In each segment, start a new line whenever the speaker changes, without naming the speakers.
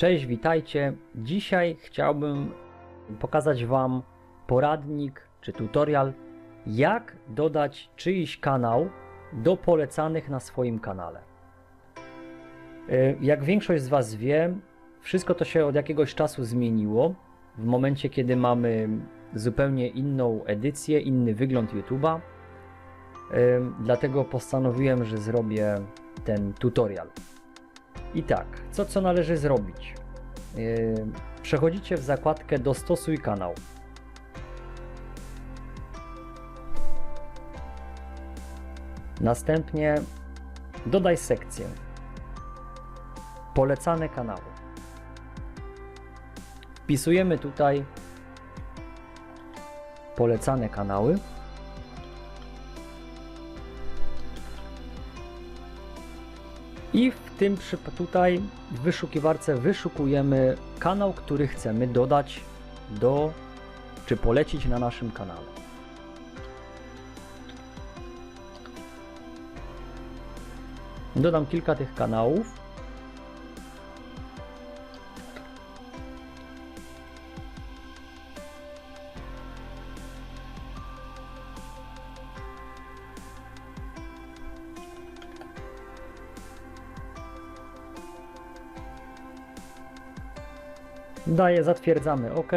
Cześć, witajcie. Dzisiaj chciałbym pokazać Wam poradnik czy tutorial, jak dodać czyjś kanał do polecanych na swoim kanale. Y, Jak większość z Was wie, wszystko to się od jakiegoś czasu zmieniło. W momencie, kiedy mamy zupełnie inną edycję, inny wygląd YouTube'a. Y, Dlatego postanowiłem, że zrobię ten tutorial. I tak, co co należy zrobić? Yy, Przechodzicie w zakładkę Dostosuj kanał. Następnie dodaj sekcję. Polecane kanały. Wpisujemy tutaj polecane kanały. I w tym przyp- tutaj w wyszukiwarce wyszukujemy kanał, który chcemy dodać do czy polecić na naszym kanale. Dodam kilka tych kanałów. Daję, zatwierdzamy OK.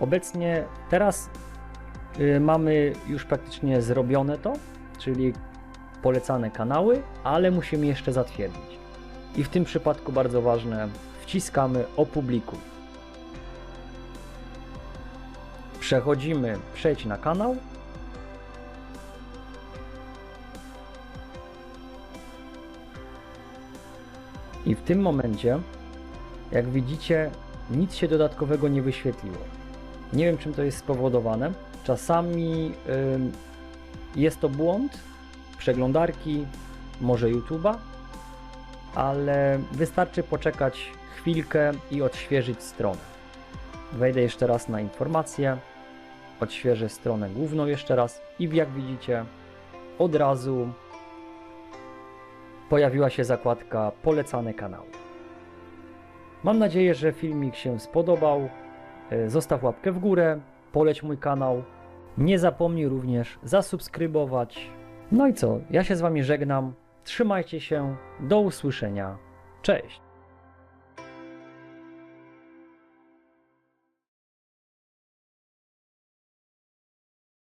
Obecnie teraz y, mamy już praktycznie zrobione to, czyli polecane kanały, ale musimy jeszcze zatwierdzić. I w tym przypadku bardzo ważne, wciskamy opublikuj. Przechodzimy przejdź na kanał. I w tym momencie jak widzicie, nic się dodatkowego nie wyświetliło. Nie wiem, czym to jest spowodowane. Czasami jest to błąd przeglądarki, może YouTube'a, ale wystarczy poczekać chwilkę i odświeżyć stronę. Wejdę jeszcze raz na informacje, odświeżę stronę główną jeszcze raz i jak widzicie, od razu pojawiła się zakładka polecane kanały. Mam nadzieję, że filmik się spodobał. E, Zostaw łapkę w górę, poleć mój kanał. Nie zapomnij również zasubskrybować. No i co? Ja się z Wami żegnam. Trzymajcie się. Do usłyszenia. Cześć.